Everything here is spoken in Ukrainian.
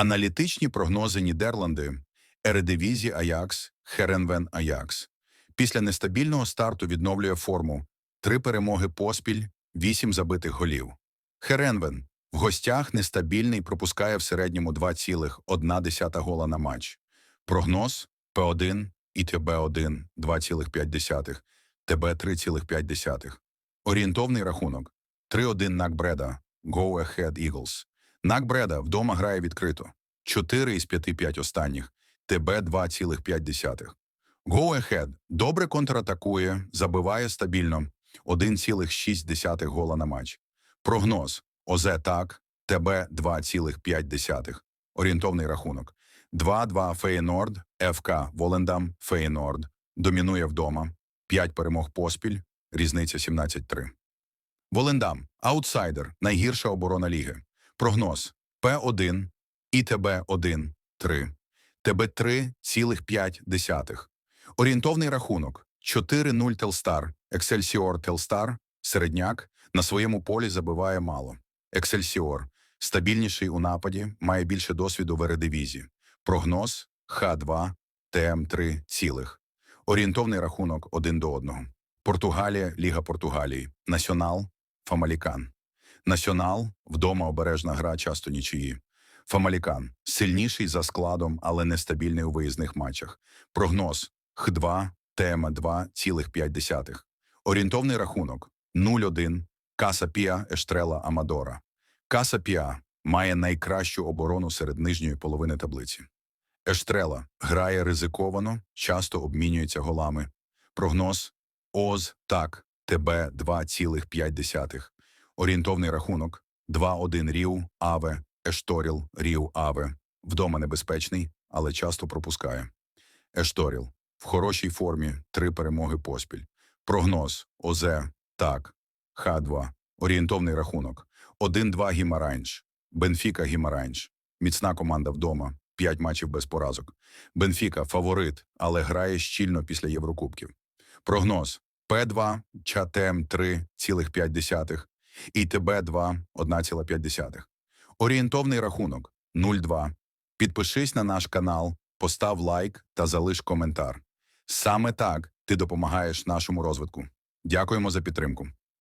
Аналітичні прогнози Нідерланди, Ередивізі Аякс, Херенвен Аякс. Після нестабільного старту відновлює форму. Три перемоги поспіль, вісім забитих голів. Херенвен в гостях нестабільний, пропускає в середньому 2,1 гола на матч. Прогноз П1 і ТБ1 2,5, ТБ 3,5. Орієнтовний рахунок 3-1 Накбреда, Go Ahead Eagles. Накбреда вдома грає відкрито. 4 із 5-5 останніх, ТБ 2,5. Go Ahead добре контратакує, забиває стабільно 1,6 гола на матч. Прогноз ОЗ так, ТБ 2,5. Орієнтовний рахунок. 2-2 Фейнорд, ФК Волендам, Фейнорд. Домінує вдома. 5 перемог поспіль, різниця 17-3. Волендам, аутсайдер, найгірша оборона ліги. Прогноз П1, ІТБ1, 3, ТБ3 цілих 5 десятих. Орієнтовний рахунок 4-0 Телстар, Ексельсіор Телстар, середняк, на своєму полі забиває мало. Ексельсіор, стабільніший у нападі, має більше досвіду в ередивізі. Прогноз Х2, ТМ3 цілих. Орієнтовний рахунок 1 до 1. Португалія, Ліга Португалії. Націонал, Фамалікан. Націонал вдома обережна гра часто нічиї. Фамалікан сильніший за складом, але нестабільний у виїзних матчах. Прогноз Х2, ТМ 2,5. Орієнтовний рахунок 0-1. Каса Піа Ештрела Амадора. Каса Піа має найкращу оборону серед нижньої половини таблиці. Ештрела грає ризиковано, часто обмінюється голами. Прогноз ОЗ так, ТБ 2,5. Орієнтовний рахунок 2-1 Рів, Аве, Ешторіл, Рів, Аве. Вдома небезпечний, але часто пропускає. Ешторіл в хорошій формі, три перемоги поспіль. Прогноз ОЗ так, Х2. Орієнтовний рахунок 1-2 Гімаранж. Бенфіка Гімаранж. Міцна команда вдома. 5 матчів без поразок. Бенфіка фаворит, але грає щільно після Єврокубків. Прогноз П2 ЧАТЕМ 3,5 і ТБ2 1,5. Орієнтовний рахунок 0,2. Підпишись на наш канал, постав лайк та залиш коментар. Саме так ти допомагаєш нашому розвитку. Дякуємо за підтримку.